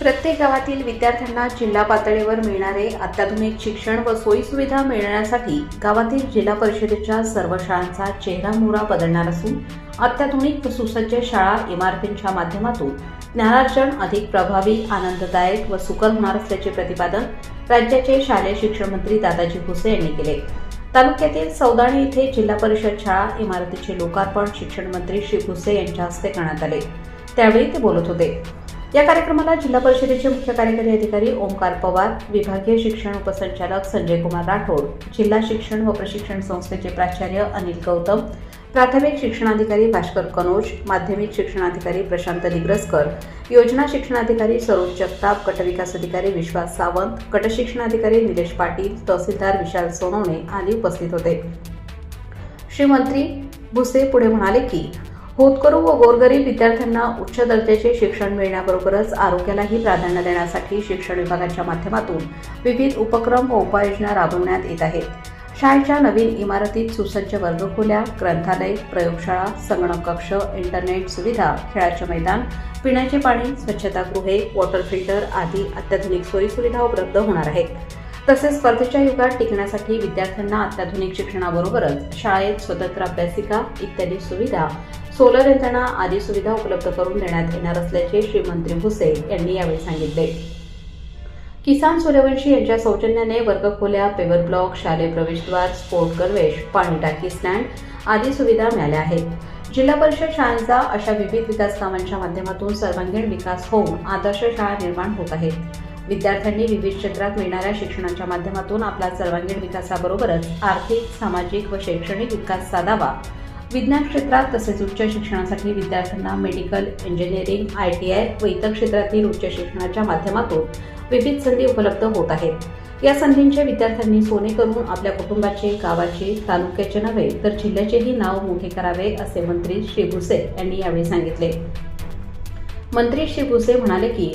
प्रत्येक गावातील विद्यार्थ्यांना जिल्हा पातळीवर मिळणारे अत्याधुनिक शिक्षण व सोयीसुविधा मिळण्यासाठी गावातील जिल्हा परिषदेच्या सर्व शाळांचा चेहरा मोहरा बदलणार असून अत्याधुनिक व सुसज्ज शाळा इमारतींच्या माध्यमातून ज्ञानार्जन अधिक प्रभावी आनंददायक व सुकर होणार असल्याचे प्रतिपादन राज्याचे शालेय शिक्षण मंत्री दादाजी भुसे यांनी केले. तालुक्यातील सौदाणी येथे जिल्हा परिषद शाळा इमारतीचे लोकार्पण शिक्षण मंत्री श्री भुसे यांच्या हस्ते करण्यात आले. त्यावेळी ते बोलत होते. या कार्यक्रमाला जिल्हा परिषदेचे मुख्य कार्यकारी अधिकारी ओंकार पवार विभागीय शिक्षण उपसंचालक संजय कुमार राठोड जिल्हा शिक्षण व प्रशिक्षण संस्थेचे प्राचार्य अनिल गौतम प्राथमिक शिक्षणाधिकारी भास्कर कनोज माध्यमिक शिक्षणाधिकारी प्रशांत दिग्रसकर योजना शिक्षणाधिकारी सरोज जगताप गटविकास अधिकारी विश्वास सावंत गटशिक्षणाधिकारी निलेश पाटील तहसीलदार विशाल सोनवणे आदी उपस्थित होते. श्री मंत्री भुसे पुढे म्हणाले की होतकरू व गोरगरीब विद्यार्थ्यांना उच्च दर्जाचे शिक्षण मिळण्याबरोबरच आरोग्यालाही प्राधान्य देण्यासाठी शिक्षण विभागाच्या माध्यमातून विविध उपक्रम व उपाययोजना राबवण्यात येत आहेत. शाळेच्या नवीन इमारतीत सुसज्ज वर्गखोल्या ग्रंथालय प्रयोगशाळा संगणक कक्ष इंटरनेट सुविधा खेळाचे मैदान पिण्याचे पाणी स्वच्छतागृहे वॉटर फिल्टर आदी अत्याधुनिक सोयीसुविधा उपलब्ध होणार आहेत. तसेच स्पर्धेच्या युगात टिकण्यासाठी विद्यार्थ्यांना अत्याधुनिक शिक्षणाबरोबरच शाळेत स्वतंत्र अभ्यासिका इत्यादी सुविधा सोलर यंत्रणा आदी सुविधा उपलब्ध करून देण्यात येणार असल्याचे श्री मंत्री भुसे यांनी यावेळी सांगितले. किसान सूर्यवंशी यांच्या सौजन्याने वर्गखोल्या पेवर ब्लॉक शालेय प्रवेशद्वार स्पोर्ट गणवेश पाणी टाकी स्टँड आदी सुविधा मिळाल्या आहेत. जिल्हा परिषद शाळांचा अशा विविध विकास कामांच्या माध्यमातून सर्वांगीण विकास होऊन आदर्श शाळा निर्माण होत आहेत. विद्यार्थ्यांनी विविध क्षेत्रात मिळणाऱ्या शिक्षणाच्या माध्यमातून आपला सर्वांगीण विकासाबरोबरच आर्थिक सामाजिक व शैक्षणिक विकास साधावा विज्ञान क्षेत्रात तसेच उच्च शिक्षणासाठी विद्यार्थ्यांना medical engineering I T I व इतर क्षेत्रातील उच्च शिक्षणाच्या माध्यमातून विविध संधी उपलब्ध होत आहेत. या संधींचे विद्यार्थ्यांनी सोने करून आपल्या कुटुंबाचे गावाचे तालुक्याचे नव्हे तर जिल्ह्याचेही नाव मोठे करावे असे मंत्री श्री भुसे यांनी यावेळी सांगितले. मंत्री श्री भुसे म्हणाले की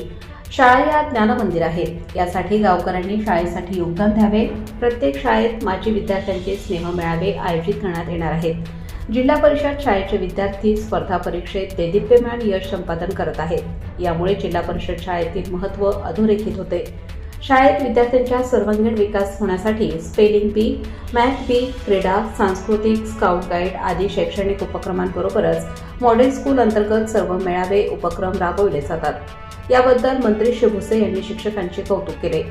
शाळा या ज्ञानमंदिर आहेत. यासाठी गावकऱ्यांनी शाळेसाठी योगदान द्यावे. प्रत्येक शाळेत माजी विद्यार्थ्यांचे स्नेह मेळावे आयोजित करण्यात येणार आहेत. जिल्हा परिषद शाळेचे विद्यार्थी स्पर्धा परीक्षेत देदीप्यमान यश संपादन करत आहेत. यामुळे जिल्हा परिषद शाळेतील महत्त्व अधोरेखित होते. शाळेत विद्यार्थ्यांच्या सर्वांगीण विकास होण्यासाठी स्पेलिंग बी मॅथ बी क्रीडा सांस्कृतिक स्काउट गाईड आदी शैक्षणिक उपक्रमांबरोबरच मॉडेल स्कूल अंतर्गत सर्व मेळावे उपक्रम राबवले जातात. याबद्दल मंत्री श्री भुसे यांनी शिक्षकांचे कौतुक केले.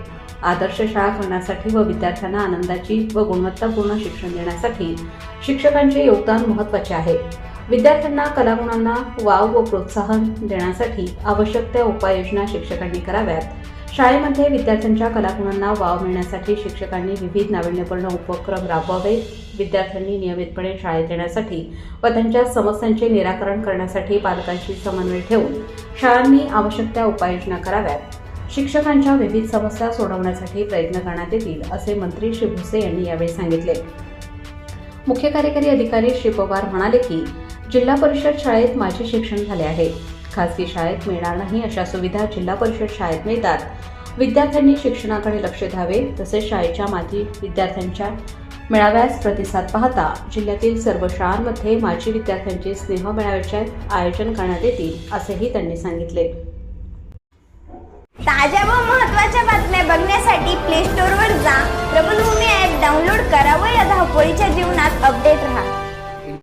आदर्श शाळा करण्यासाठी व विद्यार्थ्यांना आनंदाची व गुणवत्तापूर्ण शिक्षण देण्यासाठी शिक्षकांचे योगदान महत्त्वाचे आहे. विद्यार्थ्यांना कलागुणांना वाव व प्रोत्साहन देण्यासाठी आवश्यक त्या उपाययोजना शिक्षकांनी कराव्यात. शाळेमध्ये विद्यार्थ्यांच्या कलागुणांना वाव मिळण्यासाठी शिक्षकांनी विविध नाविन्यपूर्ण उपक्रम राबवावे विद्यार्थ्यांनी नियमितपणे शाळेत येण्यासाठी व त्यांच्या समस्यांचे निराकरण करण्यासाठी पालकांशी समन्वय ठेवून शाळांनी आवश्यक त्या उपाययोजना कराव्यात. शिक्षकांच्या विविध समस्या सोडवण्यासाठी प्रयत्न करण्यात येतील असे मंत्री श्री भुसे यांनी यावेळी सांगितले. मुख्य कार्यकारी अधिकारी श्री पवार म्हणाले की जिल्हा परिषद शाळेत माझे शिक्षण झाले आहे. खासगी शाळेत मिळणार नाही अशा सुविधा जिल्हा परिषद शाळेत मिळतात. विद्यार्थ्यांनी शिक्षणाकडे लक्ष द्यावे तसेच शाळेच्या माजी विद्यार्थ्यांच्या मेळाव्यास प्रतिसाद पाहता जिल्ह्यातील सर्व शाळांमध्ये माजी विद्यार्थ्यांचे स्नेह मेळाव्याचे आयोजन करण्यात येतील असेही त्यांनी सांगितले. ताज्या व महत्त्वाच्या बातम्या बघण्यासाठी प्ले स्टोअरवर जा. प्रबलभूमी ॲप डाउनलोड करा व या धावपळीच्या जीवनात अपडेट राहा.